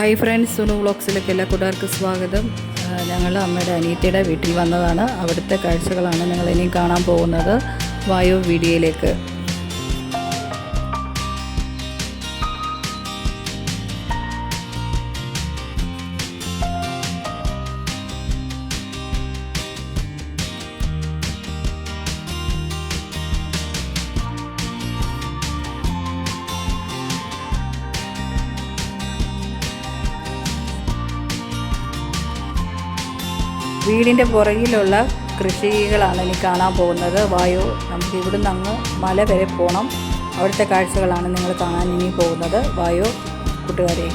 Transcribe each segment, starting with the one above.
Hi friends Sunu വ്ളോഗ്സിലേക്ക് എല്ലാ കൂട്ടുകാർക്കും സ്വാഗതം. ഞങ്ങൾ അമ്മയുടെ അനിയത്തിയുടെ വീട്ടിൽ വന്നതാണ്. അവിടുത്തെ കാഴ്ചകളാണ് ഞങ്ങൾ ഇനിയും കാണാൻ പോകുന്നത്. വായു വീഡിയോയിലേക്ക്. വീടിന്റെ പുറകിലുള്ള കൃഷികളാണ് ഇനി കാണാൻ പോകുന്നത്. വായു നമുക്ക് ഇവിടുന്ന് അങ്ങ് മല വരെ പോകണം അവിടുത്തെ കാഴ്ചകളാണ് നിങ്ങൾ കാണാൻ ഇനി പോകുന്നത്. വായു കൂട്ടുകാരെ.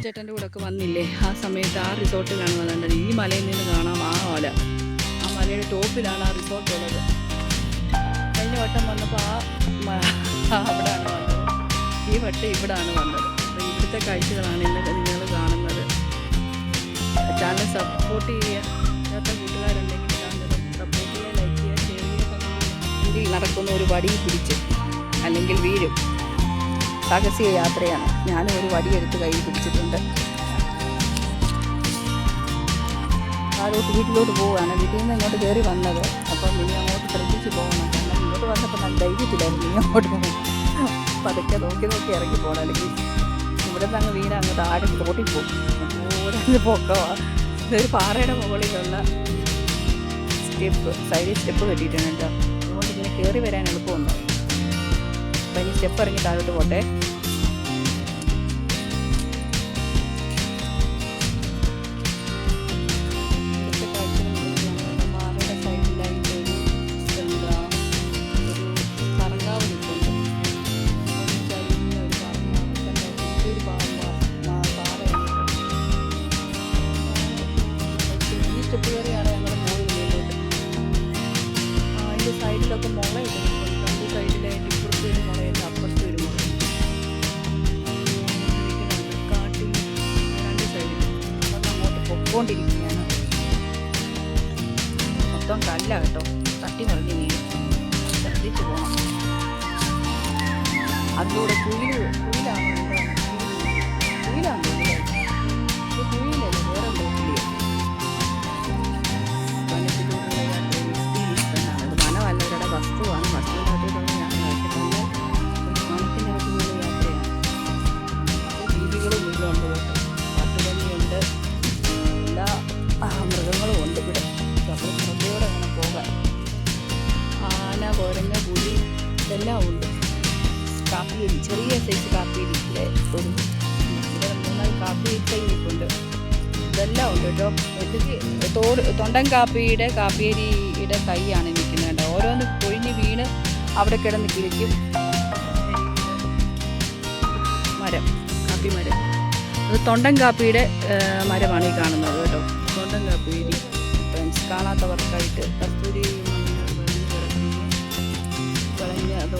നമ്മളൊക്കെ വന്നില്ലേ? ആ സമയത്ത് ആ റിസോർട്ടിലാണ് വന്നിട്ടുള്ളത്. ഈ മലയിൽ നിന്ന് കാണാം ആ മല ആ മലയുടെ ടോപ്പിലാണ് ആ റിസോർട്ട് ഉള്ളത്. കഴിഞ്ഞ വട്ടം വന്നപ്പോൾ ആ അവിടെയാണ് വന്നത്. ഈ വട്ടം ഇവിടാണ് വന്നത്. അപ്പം ഇവിടുത്തെ കാഴ്ചകളാണ് ഇന്നത്തെ നിങ്ങൾ കാണുന്നത്. ചാനൽ സപ്പോർട്ട് ചെയ്യാത്ത കൂട്ടുകാരുണ്ടെങ്കിൽ സപ്പോർട്ട് ചെയ്യുക ലൈക്ക് ചെയ്യുക ഷെയർ ചെയ്യുക. നടക്കുന്ന ഒരു വടി പിടിച്ച് അല്ലെങ്കിൽ വീഴും. സാഹസിക യാത്രയാണ്. ഞാനും ഒരു വടിയെടുത്ത് കൈ പിടിച്ചിട്ടുണ്ട്. ആരോട്ട് വീട്ടിലോട്ട് പോവുകയാണ്. വീട്ടിൽ നിന്ന് ഇങ്ങോട്ട് കയറി വന്നത്. അപ്പം ഇനി അങ്ങോട്ട് ശ്രദ്ധിച്ച് പോകണം. കാരണം ഇങ്ങോട്ട് വന്നപ്പോൾ നല്ല ധൈര്യത്തിലായിരുന്നു ഇനി അങ്ങോട്ട് പോകും പതുക്കെ നോക്കി നോക്കി ഇറങ്ങി പോകണം. അല്ലെങ്കിൽ ഇവിടെ നിന്ന് അങ്ങ് വീണ അങ്ങ് താഴെ തോട്ടി പോകും. ഓരോ പൊക്കമാണ് ഇതൊരു പാറയുടെ മുകളിലുള്ള സ്റ്റെപ്പ് സൈഡിൽ സ്റ്റെപ്പ് കെട്ടിയിട്ടുണ്ട് കേട്ടോ. അതുകൊണ്ട് ഇങ്ങനെ കയറി വരാൻ എളുപ്പമുണ്ട് അപ്പം ഇനി സ്റ്റെപ്പ് ഇറങ്ങി താഴോട്ട് പോട്ടെ. പാറയുടെ സൈഡിലായിട്ട് ഒരു എന്താ അങ്ങോട്ട് പൊക്കോണ്ടിരിക്കുകയാണ് മൊത്തം കല്ല കേട്ടോ. തട്ടി മറിഞ്ഞ് വീഴും ശ്രദ്ധിച്ചു പോകണം അതിലൂടെ കുയിൽ കാപ്പി സൈസ് കാപ്പിയരിയിലെ ഒരു ഇവിടെ മൂന്നാൽ കാപ്പി നിൽപ്പുണ്ട് ഇതെല്ലാം ഉണ്ട് കേട്ടോ. എന്തൊക്കെ തോട് തൊണ്ടൻ കാപ്പിയുടെ കാപ്പിയരിയുടെ തൈയാണ് നിൽക്കുന്നത് കേട്ടോ. ഓരോന്ന് കൊഴിഞ്ഞ് വീണ് അവിടെ കിടന്ന് കിളിക്കും മരം കാപ്പി മരം. അത് തൊണ്ടൻ കാപ്പിയുടെ മരമാണ് ഈ കാണുന്നത് കേട്ടോ. തൊണ്ടൻ കാപ്പിയരി ഫ്രണ്ട്സ് കാണാത്തവർക്കായിട്ട് കസ്തൂരി വിളഞ്ഞ് അത്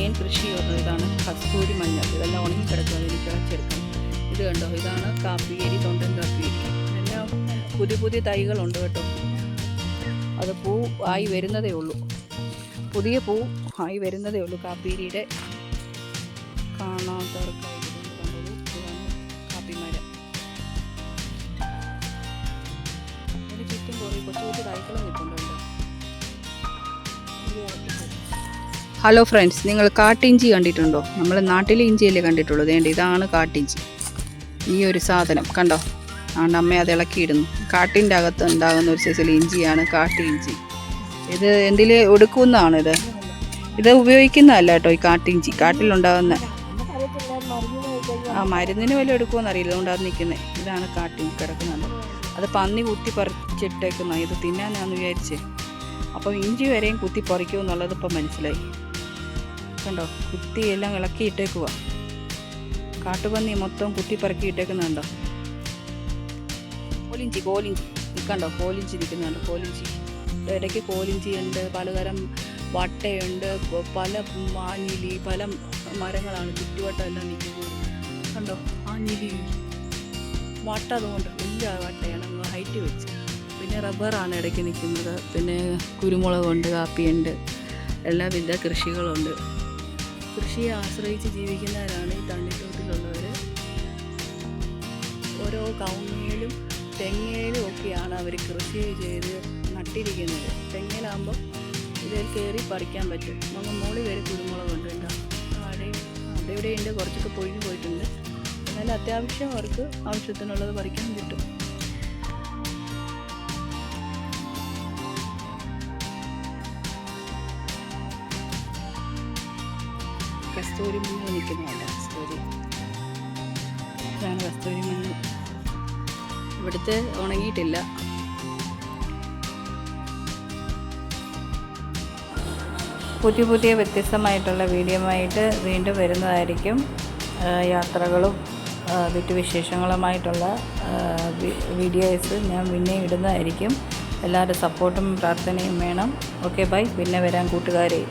മെയിൻ കൃഷി ഇതാണ് കസ്തൂരി മഞ്ഞൾ. ഇതെല്ലാം ഉണങ്ങി കിടക്കുക അതിന് കിളച്ചെടുക്കണം ഇത് കണ്ടോ? ഇതാണ് കാപ്പിയേരി തൊണ്ടൻ കാപ്പിയേരി. എല്ലാം പുതിയ പുതിയ തൈകളുണ്ട് കേട്ടോ. അത് പൂ ആയി വരുന്നതേ ഉള്ളൂ. പുതിയ പൂ ആയി വരുന്നതേ ഉള്ളൂ കാപ്പിയേരിയുടെ കാണാത്തവർക്ക് കാപ്പിമരം. ചുറ്റും കുറേ കൊച്ചു കൊച്ചു തൈകളും നിൽക്കുന്നുണ്ട് ഹലോ ഫ്രണ്ട്സ് നിങ്ങൾ കാട്ടിഞ്ചി കണ്ടിട്ടുണ്ടോ? നമ്മൾ നാട്ടിലെ ഇഞ്ചിയല്ലേ കണ്ടിട്ടുള്ളൂ. വേണ്ട ഇതാണ് കാട്ടിഞ്ചി. ഈ ഒരു സാധനം കണ്ടോ? ആണ്ട് അമ്മ അത് ഇളക്കിയിടുന്നു. കാട്ടിന്റെ അകത്ത് ഉണ്ടാകുന്ന ഒരു സൈസിൽ ഇഞ്ചിയാണ് കാട്ടി ഇഞ്ചി ഇത് എന്തിൽ ഒടുക്കുന്നതാണ് ഇത്? ഇത് ഉപയോഗിക്കുന്നതല്ല കേട്ടോ ഈ കാട്ടിഞ്ചി. കാട്ടിലുണ്ടാകുന്ന ആ മരുന്നിന് വല്ല എടുക്കുമോ എന്നറിയില്ല അത് നിൽക്കുന്നത് ഇതാണ് കാട്ടിഞ്ചി കിടക്കുന്നത്. അത് പന്നി കുത്തി പറിച്ചിട്ടേക്കുന്ന ഇത് തിന്നാനാന്ന് വിചാരിച്ചേ. അപ്പം ഇഞ്ചി വരെയും കുത്തി പറിക്കുമെന്നുള്ളത് ഇപ്പം മനസ്സിലായി. കണ്ടോ? കുത്തിയെല്ലാം ഇളക്കി ഇട്ടേക്കുക കാട്ടുപന്നി മൊത്തം കുത്തി പറക്കി ഇട്ടേക്കുന്നുണ്ടോ കോലിഞ്ചി. കോലിഞ്ചി നിൽക്കണ്ടോ കോലിഞ്ചി നിൽക്കുന്നുണ്ടോ കോലിഞ്ചി. ഇടയ്ക്ക് കോലിഞ്ചി ഉണ്ട് പലതരം വട്ടയുണ്ട് പല ആഞ്ഞിലി പല മരങ്ങളാണ് ചുറ്റുവട്ടം എല്ലാം നിൽക്കുന്നത്. കണ്ടോ? ആഞ്ഞിലി വട്ട അതുകൊണ്ട് വലിയ വട്ടയാണ് ഹൈറ്റ് വെച്ച്. പിന്നെ റബ്ബറാണ് ഇടയ്ക്ക് നിൽക്കുന്നത്. പിന്നെ കുരുമുളകുണ്ട് കാപ്പിയുണ്ട് എല്ലാവിധ കൃഷികളുണ്ട്. കൃഷിയെ ആശ്രയിച്ച് ജീവിക്കുന്നവരാണ് ഈ തണ്ണിത്തോട്ടിലുള്ളവർ ഓരോ കവുങ്ങയിലും തെങ്ങയിലും ഒക്കെയാണ് അവർ കൃഷി ചെയ്ത് നട്ടിരിക്കുന്നത്. തെങ്ങയിലാകുമ്പോൾ ഇതിൽ കയറി പറിക്കാൻ പറ്റും. നമുക്ക് മുകളിൽ വരെ കുരുമുളകുണ്ട് കേട്ടോ. താഴെയും അവിടെ ഇവിടെ ഉണ്ട്. കുറച്ചൊക്കെ പൊഴിഞ്ഞു പോയിട്ടുണ്ട്. എന്നാലും അത്യാവശ്യം അവർക്ക് ആവശ്യത്തിനുള്ളത് പറിക്കാൻ കിട്ടും. കസ്തൂരി മഞ്ഞൾ നിൽക്കുന്നുണ്ട് കസ്തൂരി ഇതാണ് കസ്തൂരി മഞ്ഞൾ ഇവിടുത്തെ ഉണങ്ങിയിട്ടില്ല. പുതിയ പുതിയ വ്യത്യസ്തമായിട്ടുള്ള വീഡിയോ ആയിട്ട് വീണ്ടും വരുന്നതായിരിക്കും. യാത്രകളും വിട്ടുവിശേഷങ്ങളുമായിട്ടുള്ള വീഡിയോസ് ഞാൻ പിന്നെ ഇടുന്നതായിരിക്കും. എല്ലാവരുടെ സപ്പോർട്ടും പ്രാർത്ഥനയും വേണം. Okay bye. പിന്നെ വരാം കൂട്ടുകാരെ.